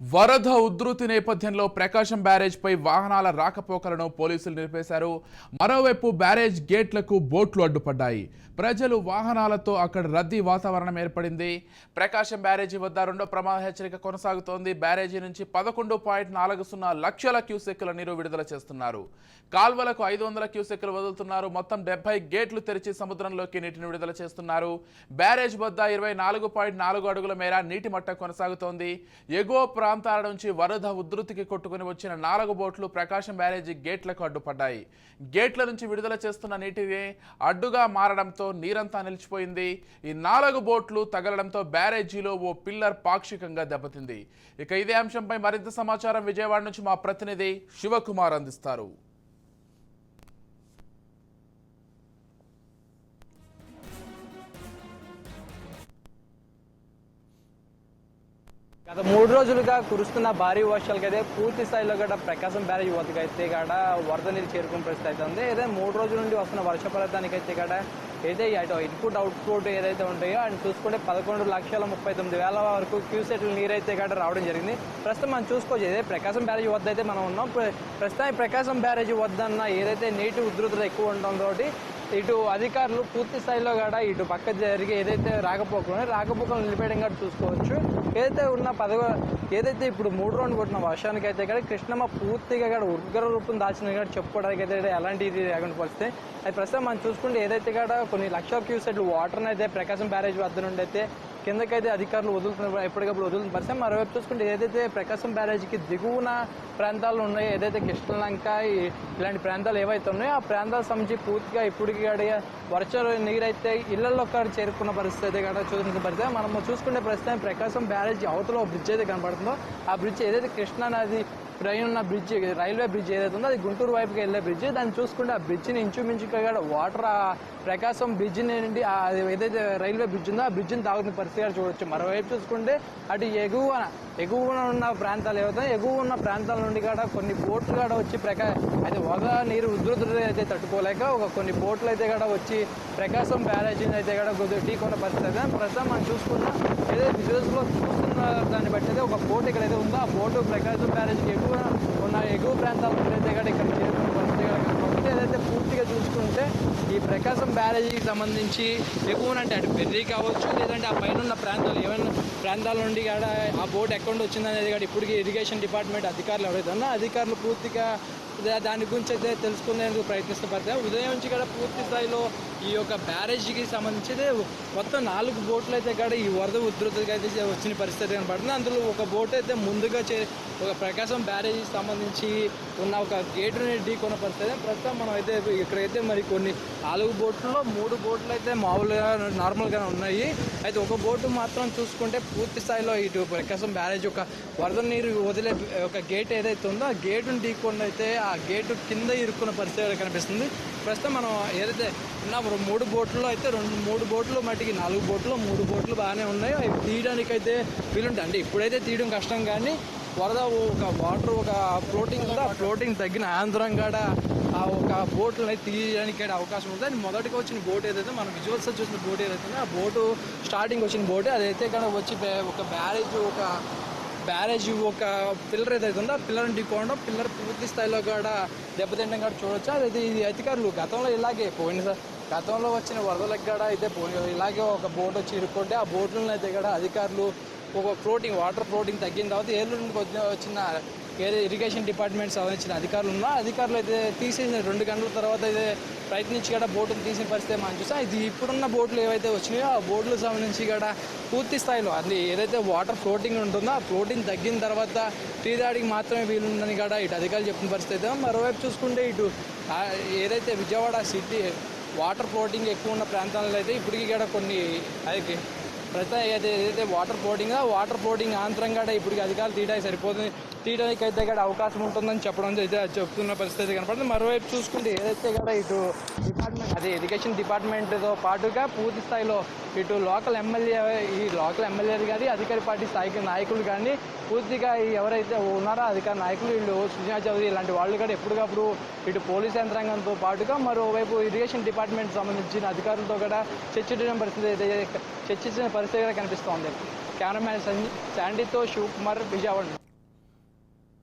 వరద ఉధృతి నేపథ్యంలో ప్రకాశం బ్యారేజ్ పై వాహనాల రాకపోకలను పోలీసులు నిలిపేశారు. మరోవైపు బ్యారేజ్ గేట్లకు బోట్లు అడ్డుపడ్డాయి. ప్రజలు వాహనాలతో అక్కడ రద్దీ వాతావరణం ఏర్పడింది. ప్రకాశం బ్యారేజీ వద్ద రెండో ప్రమాద హెచ్చరిక కొనసాగుతోంది. బ్యారేజీ నుంచి పదకొండు పాయింట్ నాలుగు సున్నా లక్షల క్యూసెక్కుల నీరు విడుదల చేస్తున్నారు. కాల్వలకు ఐదు వందల క్యూసెక్కులు వదులుతున్నారు. మొత్తం డెబ్బై గేట్లు తెరిచి సముద్రంలోకి నీటిని విడుదల చేస్తున్నారు. బ్యారేజ్ వద్ద ఇరవై నాలుగు పాయింట్ నాలుగు అడుగుల మేర నీటి మట్టం కొనసాగుతోంది. ఎగువ ప్రాంతాల నుంచి వరద ఉధృతికి కొట్టుకుని వచ్చిన నాలుగు బోట్లు ప్రకాశం బ్యారేజీ గేట్లకు అడ్డుపడ్డాయి. గేట్ల నుంచి విడుదల చేస్తున్న నీటిని అడ్డుగా మారడంతో నీరంతా నిలిచిపోయింది. ఈ నాలుగు బోట్లు తగలడంతో బ్యారేజీలో ఓ పిల్లర్ పాక్షికంగా దెబ్బతింది. ఇక ఇదే అంశంపై మరింత సమాచారం విజయవాడ నుంచి మా ప్రతినిధి శివకుమార్ అందిస్తారు. గత మూడు రోజులుగా కురుస్తున్న భారీ వర్షాలకైతే పూర్తి స్థాయిలో కూడా ప్రకాశం బ్యారేజ్ వద్దకైతే కాడ వరద నీరు చేరుకునే పరిస్థితి అయితే ఉంది. అయితే మూడు రోజుల నుండి వస్తున్న వర్ష అయితే కాడ అయితే అటు ఇన్పుట్ అవుట్పుట్ ఏదైతే ఉంటాయో అండ్ చూసుకుంటే పదకొండు లక్షల ముప్పై తొమ్మిది వేల వరకు క్యూసెట్ల నీరు అయితే కాడ రావడం జరిగింది. ప్రస్తుతం మనం చూసుకోవచ్చు ఏదైతే ప్రకాశం బ్యారేజ్ వద్ద అయితే మనం ఉన్నాం. ప్ర- ప్రస్తుతం ప్రకాశం బ్యారేజ్ వద్దన్న ఏదైతే నీటి ఉధృతత ఎక్కువ ఉంటుందో ఇటు అధికారులు పూర్తి స్థాయిలో కూడా ఇటు పక్క జరిగి ఏదైతే రాకపోకలు రాకపోకలు నిలిపేయడం కూడా చూసుకోవచ్చు. ఏదైతే ఉన్న పదవ ఏదైతే ఇప్పుడు మూడు రోజులు కొట్టిన వర్షానికి అయితే కూడా కృష్ణమ్మ పూర్తిగా కూడా ఉగ్ర రూపం దాల్చిన కూడా చెప్పుకోవడానికి అయితే ఎలాంటి ఇది లేకుండా పరిస్థితి. అది ప్రస్తుతం మనం చూసుకుంటే ఏదైతే కూడా కొన్ని లక్షల క్యూసెట్లు వాటర్ని అయితే ప్రకాశం బ్యారేజ్ వద్ద నుండి అయితే కిందకైతే అధికారులు వదులుతున్న ఎప్పటికప్పుడు వదులుతున్న పరిస్థితి. మరోవైపు చూసుకుంటే ఏదైతే ప్రకాశం బ్యారేజ్కి దిగువన ప్రాంతాలు ఉన్నాయో ఏదైతే కృష్ణలంక ఇలాంటి ప్రాంతాలు ఏవైతే ఉన్నాయో ఆ ప్రాంతాలకు సంబంధించి పూర్తిగా ఇప్పటికి గడియ వర్షాలు నీరైతే ఇళ్ళలో కాడ చేరుకున్న పరిస్థితి అయితే కనుక చూస్తున్న పరిస్థితి. మనం చూసుకునే ప్రస్తుతం ప్రకాశం బ్యారేజ్ అవతల బ్రిడ్జ్ అయితే కనబడుతుందో ఆ బ్రిడ్జ్ ఏదైతే కృష్ణా నది ట్రైన్ ఉన్న బ్రిడ్జ్ రైల్వే బ్రిడ్జ్ ఏదైతే ఉందో అది గుంటూరు వైపుకి వెళ్ళే బ్రిడ్జ్. దాన్ని చూసుకుంటే ఆ బ్రిడ్జ్ని ఇంచుమించుగా కూడా వాటర్ ప్రకాశం బ్రిడ్జ్ నుండి అది ఏదైతే రైల్వే బ్రిడ్జ్ ఉందో ఆ బ్రిడ్జ్ని తాగుతున్న పరిస్థితిగా కూడా చూడొచ్చు. మరోవైపు చూసుకుంటే అటు ఎగువన ఎగువన ఉన్న ప్రాంతాలు ఏవైతే ఎగువ ఉన్న ప్రాంతాల నుండి కూడా కొన్ని బోట్లు కూడా వచ్చి ప్రకా అయితే వగ నీరు ఉధృతులు అయితే తట్టుకోలేక ఒక కొన్ని బోట్లు అయితే కూడా వచ్చి ప్రకాశం బ్యారేజీని అయితే కూడా కొద్దిగా ఢీకొన్న పరిస్థితి అయితే ప్రస్తుతం మనం చూసుకున్న ఏదైతే విజువల్స్లో చూస్తున్న దాన్ని బట్టి అయితే ఒక బోట్ ఇక్కడ అయితే ఉందో? ఆ బోటు ప్రకాశం బ్యారేజ్కి ఎక్కువ ఉన్న ఎగువ ప్రాంతాల నుండి అయితే ఇక్కడ ఇక్కడ చేరుకున్న అయితే పూర్తిగా చూసుకుంటే ఈ ప్రకాశం బ్యారేజీకి సంబంధించి ఎక్కువనంటే అటు బెర్రీ కావచ్చు లేదంటే ఆ పైన ఉన్న ప్రాంతాలు ఏమైనా ప్రాంతాల నుండి కూడా ఆ బోట్ ఎక్కడ వచ్చిందనేది కూడా ఇప్పటికీ ఇరిగేషన్ డిపార్ట్మెంట్ అధికారులు ఎవరైతే అధికారులు పూర్తిగా దాని గురించి అయితే తెలుసుకునేందుకు ప్రయత్నిస్తున్నారు ఉదయం నుంచి కూడా పూర్తి స్థాయిలో ఈ యొక్క బ్యారేజీకి సంబంధించి మొత్తం నాలుగు బోట్లు అయితే కూడా ఈ వరద ఉధృతికి అయితే వచ్చిన పరిస్థితి కనబడుతుంది అందులో ఒక బోట్ అయితే ముందుగా చే ఒక ప్రకాశం బ్యారేజీకి సంబంధించి ఉన్న ఒక గేటుని ఢీకొన్న పరిస్థితి ప్రస్తుతం మనం అయితే ఇక్కడైతే మరి కొన్ని నాలుగు బోట్లలో మూడు బోట్లు అయితే మామూలుగా నార్మల్గా ఉన్నాయి. అయితే ఒక బోటు మాత్రం చూసుకుంటే పూర్తి స్థాయిలో ఇటు ప్రకాశం బ్యారేజ్ ఒక వరద నీరు వదిలే ఒక గేట్ ఏదైతే ఉందో ఆ గేటును ఢీకొని అయితే ఆ గేటు కింద ఇరుక్కున్న పరిస్థితి కనిపిస్తుంది. ప్రస్తుతం మనం ఏదైతే ఉన్నాము మూడు బోట్లలో అయితే రెండు మూడు బోట్లు మట్టికి నాలుగు బోట్లు మూడు బోట్లు బాగానే ఉన్నాయి. అవి తీయడానికి అయితే వీలుంటాయి అంటే ఇప్పుడైతే తీయడం కష్టం కానీ వరద ఒక వాటర్ ఒక ఫ్లోటింగ్ ఉందో? ఆ ఫ్లోటింగ్ తగ్గిన ఆంధ్రం కాడ ఆ ఒక బోట్లని తీయడానికి అవకాశం ఉంది? అండ్ మొదటిగా వచ్చిన బోట్ ఏదైతే మనం విజువల్స్ చూసిన బోట్ ఏదైతే ఆ బోటు స్టార్టింగ్ వచ్చిన బోట్ అదైతే కనుక వచ్చి ఒక బ్యారేజ్ ఒక బ్యారేజ్ ఒక పిల్లర్ ఏదైతే ఉందో ఆ పిల్లర్ని ఢీకోవడం పిల్లర్ పూర్తి స్థాయిలో కూడా దెబ్బతింటం కూడా చూడొచ్చు? అదైతే ఇది అధికారులు గతంలో ఇలాగే పోయిన సార్. గతంలో వచ్చిన వరదలకు కూడా అయితే ఇలాగే ఒక బోట్ వచ్చి ఇరుక్కుంటే ఆ బోట్లను అయితే కూడా అధికారులు ఒక ఫ్లోటింగ్ వాటర్ ఫ్లోటింగ్ తగ్గిన తర్వాత ఏలూరు నుండి వచ్చిన ఏదో ఇరిగేషన్ డిపార్ట్మెంట్ సంబంధించిన అధికారులు ఉన్నా అధికారులు అయితే తీసేసిన రెండు గంటల తర్వాత అయితే ప్రయత్నించి కూడా బోటును తీసిన పరిస్థితి మనం చూసాం ఇది ఇప్పుడున్న బోట్లు ఏవైతే వచ్చినాయో ఆ బోట్లకు సంబంధించి కూడా పూర్తి స్థాయిలో అది ఏదైతే వాటర్ ఫ్లోటింగ్ ఉంటుందో ఆ ఫ్లోటింగ్ తగ్గిన తర్వాత టీదాడికి మాత్రమే వీలుందని కూడా ఇటు అధికారులు చెప్పిన పరిస్థితి అయితే మరోవైపు చూసుకుంటే ఇటు ఏదైతే విజయవాడ సిటీ వాటర్ ఫ్లోటింగ్ ఎక్కువ ఉన్న ప్రాంతాలలో అయితే ఇప్పటికీ కూడా కొన్ని అది ప్రస్తుతం ఏదైతే ఏదైతే వాటర్ ఫ్లోటింగ్ వాటర్ ఫ్లోటింగ్ ఆంతరం కూడా ఇప్పటికి అధికారులు తీయడానికి సరిపోతుంది. తీయడానికి అయితే కూడా అవకాశం ఉంటుందని చెప్పడం అయితే చెప్తున్న పరిస్థితి కనపడుతుంది. మరోవైపు చూసుకుంటే ఏదైతే ఇక్కడ ఇటు డిపార్ట్మెంట్ అదే ఎడ్యుకేషన్ డిపార్ట్మెంట్తో పాటుగా పూర్తి స్థాయిలో ఇటు లోకల్ ఎమ్మెల్యే ఈ లోకల్ ఎమ్మెల్యేలు కానీ అధికార పార్టీ స్థాయికి నాయకులు కానీ పూర్తిగా ఎవరైతే ఉన్నారో అధికార నాయకులు వీళ్ళు సుజనా చౌదరి ఇలాంటి వాళ్ళు కూడా ఎప్పటికప్పుడు ఇటు పోలీస్ యంత్రాంగంతో పాటుగా మరోవైపు ఇరిగేషన్ డిపార్ట్మెంట్ సంబంధించిన అధికారులతో కూడా చర్చించిన పరిస్థితి అయితే చర్చించిన పరిస్థితి కూడా కనిపిస్తోంది. కెమెరామ్యాన్ సంజయ్ శాండీతో శివకుమార్ విజయవాడ.